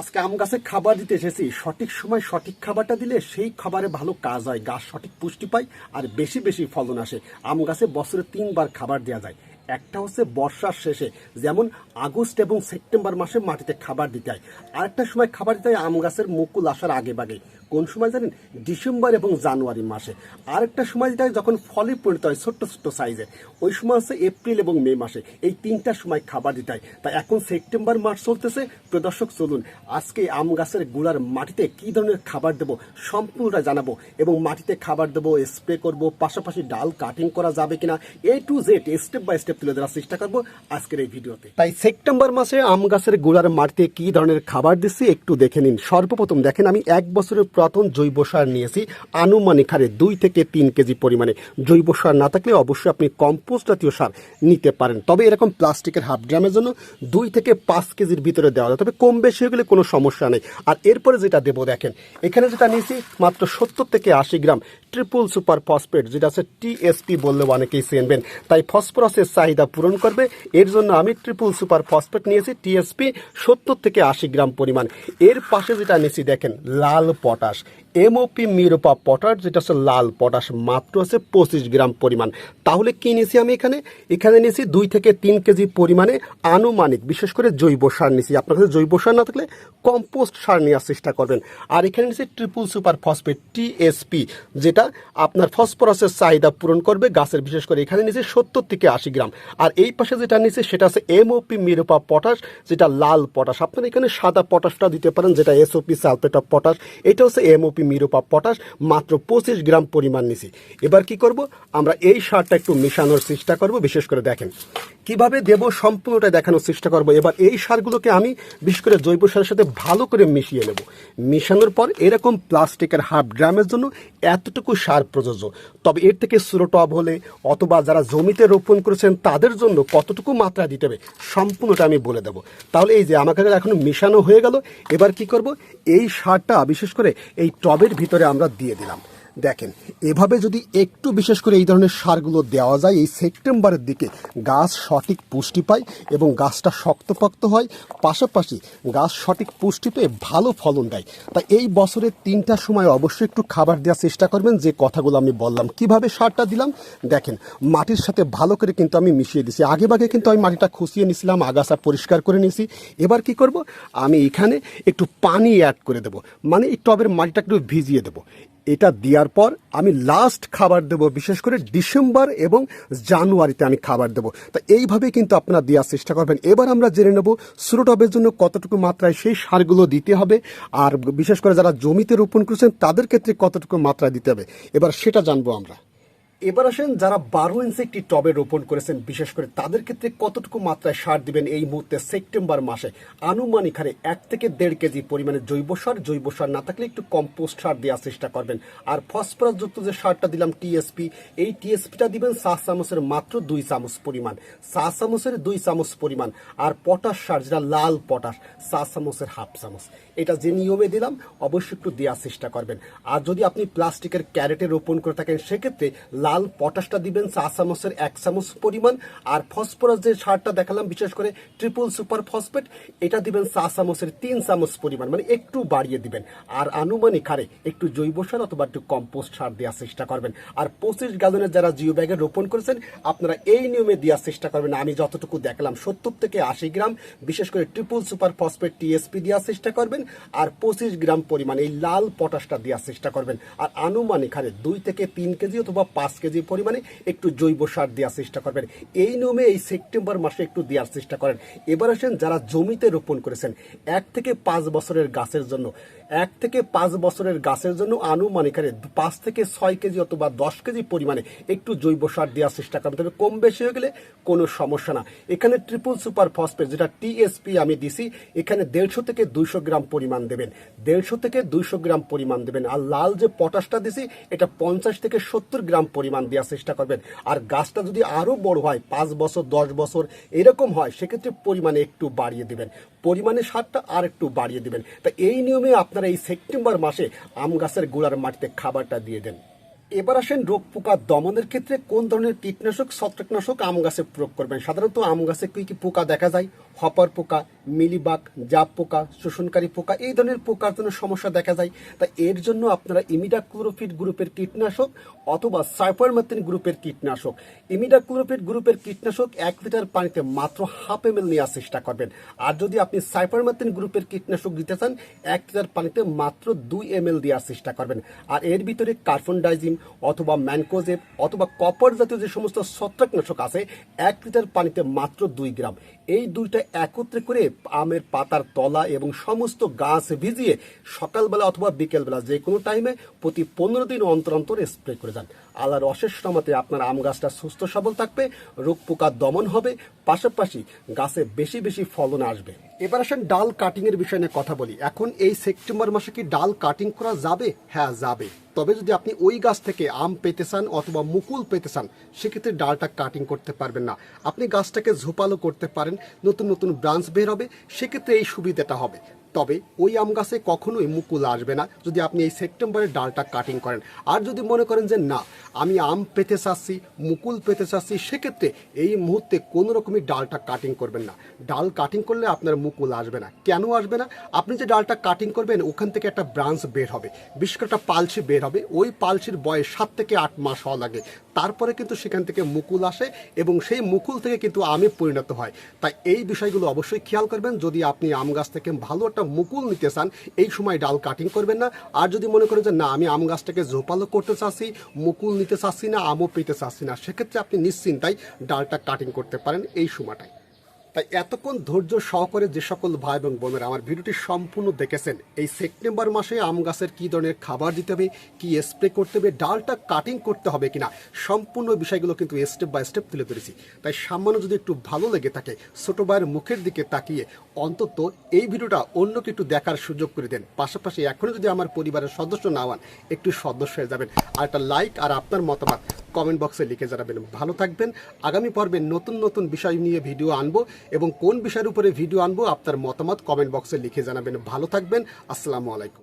আজকে আম গাছে খাবার দিতে এসেছি। সঠিক সময় সঠিক খাবারটা দিলে সেই খাবারে ভালো কাজ হয়। গাছ সঠিক পুষ্টি পায় আর বেশি বেশি ফলন আসে। আম গাছে বছরে তিনবার খাবার দেওয়া যায়। একটা হচ্ছে বর্ষার শেষে, যেমন আগস্ট এবং সেপ্টেম্বর মাসে মাটিতে খাবার দিতে হয়। আরেকটা সময় খাবার দিতে হয় আম গাছের মুকুল আসার আগে বাগে। কোন সময় জানেন? ডিসেম্বর এবং জানুয়ারি মাসে। আরেকটা সময় হয় যখন ফলে পরিণত হয়, ছোট্ট ছোট্ট সাইজের ওই সময় হচ্ছে এপ্রিল এবং মে মাসে। এই তিনটা সময় খাবার দিতে হয়। তাই এখন সেপ্টেম্বর মাস চলতেছে। প্রদর্শক চলুন আজকে আম গাছের গুড়ার মাটিতে কি ধরনের খাবার দেবো সম্পূর্ণটা জানাব এবং মাটিতে খাবার দেবো স্প্রে করব, পাশাপাশি ডাল কাটিং করা যাবে কিনা? A to Z step by step তুলে ধরার চেষ্টা করব আজকের এই ভিডিওতে। তাই সেপ্টেম্বর মাসে আম গাছের গোড়ার মাটিতে কি ধরনের খাবার দিচ্ছি একটু দেখে নিন। সর্বপ্রথম দেখেন, আমি এক বছরের প্রথম জৈব সার নিয়েছি, আনুমানিক হারে দুই থেকে তিন কেজি পরিমাণে। জৈব সার না থাকলে অবশ্যই আপনি কম্পোস্ট জাতীয় সার নিতে পারেন। তবে এরকম প্লাস্টিকের হাফ ড্রামের জন্য দুই থেকে পাঁচ কেজির ভিতরে দেওয়া যায়। তবে কম বেশি হয়ে গেলে কোনো সমস্যা নেই। আর এরপরে যেটা দেবো দেখেন, এখানে যেটা নিয়েছি মাত্র সত্তর থেকে আশি গ্রাম ট্রিপল সুপার ফসফেট, যেটা আছে টিএসপি বললেও অনেকেই চেনবেন। তাই ফসফরাসের চাহিদা পূরণ করবে। এর জন্য আমি ট্রিপল সুপার ফসফেট নিয়েছি টিএসপি সত্তর থেকে আশি গ্রাম পরিমাণ। এর পাশে যেটা নিয়েছি দেখেন, লাল পটাশ। এমওপি মিরোপা পটাশ, যেটা হচ্ছে লাল পটাশ, মাত্র আছে পঁচিশ গ্রাম পরিমাণ। তাহলে কি নিয়েছি আমি এখানে? এখানে নিয়েছি দুই থেকে তিন কেজি পরিমাণে আনুমানিক, বিশেষ করে জৈব সার নিয়েছি আপনার কাছে জৈব সার না থাকলে কম্পোস্ট সার নেওয়ার চেষ্টা করবেন। আর এখানে নিয়েছি ট্রিপল সুপার ফসফেট টিএসপি যেটা আপনার ফসফরাসের চাহিদা পূরণ করবে গাছের, বিশেষ করে এখানে নিয়েছে সত্তর থেকে আশি গ্রাম। আর এই পাশে যেটা নিয়েছে সেটা আছে এমওপি মিরোপা পটাশ, যেটা লাল পটাশ। আপনারা এখানে সাদা পটাশটা দিতে পারেন, যেটা এসওপি সালফেট অফ পটাশ, এটা হচ্ছে এমওপি মিরোপা পটাশ মাত্র পঁচিশ গ্রাম পরিমাণ নিছি। এবার কি করব? আমরা এই সারটা একটু মেশানোর চেষ্টা করব, বিশেষ করে দেখেন। কীভাবে দেব সম্পূর্ণটা দেখানোর চেষ্টা করব? এবার এই সারগুলোকে আমি বিশেষ করে জৈব সারের সাথে ভালো করে মিশিয়ে নেব। মিশানোর পর এরকম প্লাস্টিকের হাফ ড্রামের জন্য এতটুকু সার প্রযোজ্য। তবে এর থেকে সুরটব হলে অথবা যারা জমিতে রোপণ করেছেন তাদের জন্য কতটুকু মাত্রা দিতে হবে সম্পূর্ণটা আমি বলে দেবো। তাহলে এই যে আমার কাছে এখন মিশানো হয়ে গেল, এবার কি করব? এই সারটা বিশেষ করে এই টবের ভিতরে আমরা দিয়ে দিলাম। দেখেন, এভাবে যদি একটু বিশেষ করে এই ধরনের সারগুলো দেওয়া যায়, এই সেপ্টেম্বরের দিকে গাছ সঠিক পুষ্টি পায় এবং গাছটা শক্তপোক্ত হয়, পাশাপাশি গাছ সঠিক পুষ্টি পেয়ে ভালো ফলন দেয়। তাই এই বছরের তিনটা সময় অবশ্যই একটু খাবার দেওয়ার চেষ্টা করবেন, যে কথাগুলো আমি বললাম। কীভাবে সারটা দিলাম? দেখেন, মাটির সাথে ভালো করে কিন্তু আমি মিশিয়ে দিছি। আগে ভাগে কিন্তু আমি মাটিটা খুশিয়ে নিয়েছিলাম, আগাছা পরিষ্কার করে নিয়েছি। এবার কি করব? আমি এখানে একটু পানি অ্যাড করে দেব। মানে এই টবের মাটিটা একটু ভিজিয়ে দেবো। এটা দেওয়ার পর আমি লাস্ট খাবার দেব, বিশেষ করে ডিসেম্বর এবং জানুয়ারিতে আমি খাবার দেব। তা এইভাবে কিন্তু আপনারা দেওয়ার চেষ্টা করবেন। এবার আমরা জেনে নেব সুরোটবের জন্য কতটুকু মাত্রায় সেই সারগুলো দিতে হবে, আর বিশেষ করে যারা জমিতে রোপণ করেছেন তাদের ক্ষেত্রে কতটুকু মাত্রায় দিতে হবে। এবার সেটা জানব আমরা। এবার আসেন যারা বারো ইঞ্চি একটি টবে রোপণ করেছেন, বিশেষ করে তাদের ক্ষেত্রে কতটুকু মাত্রায় সার দিবেন এই মুহূর্তে সেপ্টেম্বর মাসে? আনুমানিক হারে এক থেকে দেড় কেজি পরিমাণে জৈব সার জৈব সার না থাকলে একটু কম্পোস্ট সার দেওয়ার চেষ্টা করবেন। আর ফসফরাস যুক্ত যে সারটা দিলাম, টিএসপি, এই টিএসপিটা দিবেন চা চামচের মাত্র দুই চামচ পরিমাণ। চা চামচের দুই চামচ পরিমাণ। আর পটাশ সার, যেটা লাল পটাশ চা চামচের হাফ চামচ। এটা যে নিয়মে দিলাম, অবশ্যই একটু দেওয়ার চেষ্টা করবেন। আর যদি আপনি প্লাস্টিকের ক্যারেটে রোপণ করে থাকেন, সেক্ষেত্রে লাল পটাশটা দিবেন, চা চামচের এক চামচ পরিমাণ, আর ফসফরাস যে সারটা দেখালাম, বিশেষ করে ট্রিপল সুপার ফসফেট, এটা দিবেন চা চামচের তিন চামচ পরিমাণ মানে একটু বাড়িয়ে দিবেন। আর আনুমানিক হারে একটু জৈব সার অথবা একটু কম্পোস্ট সার দেওয়ার চেষ্টা করবেন। আর পঁচিশ গ্যালনের যারা জিও ব্যাগে রোপণ করেছেন, আপনারা এই নিয়মে দেওয়ার চেষ্টা করবেন। আমি যতটুকু দেখলাম, সত্তর থেকে আশি গ্রাম, বিশেষ করে ট্রিপল সুপার ফসফেট টিএসপি দেওয়ার চেষ্টা করবেন, আর পঁচিশ গ্রাম পরিমাণ এই লাল পটাশটা দেওয়ার চেষ্টা করবেন। আর আনুমানিক হারে দুই থেকে তিন কেজি অথবা পাঁচ কেজি পরিমাণে একটু জৈব সার দেওয়ার চেষ্টা করবেন। এই নিয়মে এই সেপ্টেম্বর মাসে একটু দেওয়ার চেষ্টা করেন। এবার আসেন যারা জমিতে রোপণ করেছেন, এক থেকে পাঁচ বছরের গাছের জন্য। এক থেকে পাঁচ বছরের গাছের জন্য আনুমানিক পাঁচ থেকে ছয় কেজি অথবা দশ কেজি পরিমাণে একটু জৈব সার দেওয়ার চেষ্টা করবেন। তবে কম বেশি হয়ে গেলে কোনো সমস্যা না। এখানে ট্রিপল সুপার ফসফেট যেটা টিএসপি আমি দিছি, এখানে দেড়শো থেকে দুইশো গ্রাম পরিমাণ দেবেন। দেড়শো থেকে দুইশো গ্রাম পরিমাণ দেবেন। আর লাল যে পটাশটা দিছি, এটা পঞ্চাশ থেকে সত্তর গ্রাম পরিমাণ দেওয়ার চেষ্টা করবেন। আর গাছটা যদি আরও বড় হয়, পাঁচ বছর, দশ বছর, এরকম হয়, সেক্ষেত্রে পরিমাণে একটু বাড়িয়ে দেবেন। পরিমাণে সারটা আর একটু বাড়িয়ে দেবেন। তা এই নিয়মে আপনারা এই সেপ্টেম্বর মাসে আম গাছের গোড়ার মাটিতে খাবারটা দিয়ে দেন। এবার আসেন রোগ পোকা দমনের ক্ষেত্রে কোন ধরনের কীটনাশক, ছত্রাকনাশক আম গাছে প্রয়োগ করবেন? সাধারণত আম গাছে কি কি পোকা দেখা যায়? হপার পোকা, মিলিবাগ জাপ পোকা, শোষণকারী পোকা, এই ধরনের পোকার জন্য সমস্যা দেখা যায়। তাই এর জন্য আপনারা ইমিডাক্লোরোফিট গ্রুপের কীটনাশক অথবা সাইপারমাতিন গ্রুপের কীটনাশক। ইমিডাক্লোরোফিট গ্রুপের কীটনাশক এক লিটার পানিতে মাত্র হাফ এম এল নেওয়ার চেষ্টা করবেন। আর যদি আপনি সাইপারমাতিন গ্রুপের কীটনাশক দিতে চান, এক লিটার পানিতে মাত্র দুই এম এল দেওয়ার চেষ্টা করবেন। আর এর ভিতরে কার্বন ডাইজিম অথবা ম্যানকোজেব অথবা কপার জাতীয় যে সমস্ত ছত্রাকনাশক আছে, এক লিটার পানিতে মাত্র দুই গ্রাম। এই দুইটা একত্রে করে আমের পাতার তলা এবং সমস্ত গাছ ভিজিয়ে সকালবেলা অথবা বিকেলবেলা যে কোনো টাইমে প্রতি পনেরো দিন অন্তর অন্তর স্প্রে করে যান। আল্লাহর অশেষ রহমতে আপনার আম গাছটা সুস্থ সবল থাকবে, রোগ পোকা দমন হবে, পাশাপাশি গাছে বেশি বেশি ফলন আসবে। এবার আসেন ডাল কাটিং এর বিষয় নিয়ে কথা বলি। এখন এই সেপ্টেম্বর মাসে কি ডাল কাটিং করা যাবে? হ্যাঁ যাবে। তবে যদি আপনি ওই গাছ থেকে আম পেতে চান অথবা মুকুল পেতে চান, সেক্ষেত্রে ডালটা কাটিং করতে পারবেন না। আপনি গাছটাকে ঝোপালো করতে পারেন, নতুন নতুন ব্রাঞ্চ বের হবে, সেক্ষেত্রে এই সুবিধাটা হবে। তবে ওই আম গাছে কখনোই মুকুল আসবে না যদি আপনি এই সেপ্টেম্বরে ডালটা কাটিং করেন। আর যদি মনে করেন যে না, আমি আম পেতে চাচ্ছি, মুকুল পেতে চাচ্ছি, সেক্ষেত্রে এই মুহূর্তে কোনো রকমই ডালটা কাটিং করবেন না। ডাল কাটিং করলে আপনার মুকুল আসবে না। কেন আসবে না? আপনি যে ডালটা কাটিং করবেন, ওখান থেকে একটা ব্রাঞ্চ বের হবে। বিশেষ করে একটা পালসি বের হবে। ওই পালসির বয়স সাত থেকে আট মাস হওয়া লাগে। তারপরে কিন্তু সেখান থেকে মুকুল আসে এবং সেই মুকুল থেকে কিন্তু আমে পরিণত হয়। তাই এই বিষয়গুলো অবশ্যই খেয়াল করবেন। যদি আপনি আম গাছ থেকে ভালো একটা মুকুল নিতে চান এই সময় ডাল কাটিং করবেন না। আর যদি মনে করেন যে, না, আমি আম গাছটাকে ঝোপালো করতে চাচ্ছি, মুকুল নিতে চাচ্ছি না, আমও পেতে চাচ্ছি না, সেক্ষেত্রে আপনি নিশ্চিন্তাই ডালটা কাটিং করতে পারেন এই সময়টায়। তাই এতক্ষণ ধৈর্য সহকারে যে সকল ভাই এবং বোনেরা আমার ভিডিওটি সম্পূর্ণ দেখেছেন, এই সেপ্টেম্বর মাসে আম গাছের কী ধরনের খাবার দিতে হবে, কি স্প্রে করতে হবে, ডালটা কাটিং করতে হবে কিনা, সম্পূর্ণ বিষয়গুলো কিন্তু স্টেপ বাই স্টেপ তুলে ধরেছি। তাই সামান্য যদি একটু ভালো লেগে থাকে, ছোট ভাইয়ের মুখের দিকে তাকিয়ে অন্তত এই ভিডিওটা অন্যকে একটু দেখার সুযোগ করে দেন। পাশাপাশি এখনও যদি আমার পরিবারের সদস্য না হন, একটু সদস্য হয়ে যাবেন। আর একটা লাইক আর আপনার মতামত কমেন্ট বক্সে লিখে জানাবেন। ভালো থাকবেন। আগামী পর্বে নতুন নতুন বিষয় নিয়ে ভিডিও আনব। এবং কোন বিষয়ের উপরে ভিডিও আনব, আপনার মতামত কমেন্ট বক্সে লিখে জানাবেন। ভালো থাকবেন, আসসালামু আলাইকুম।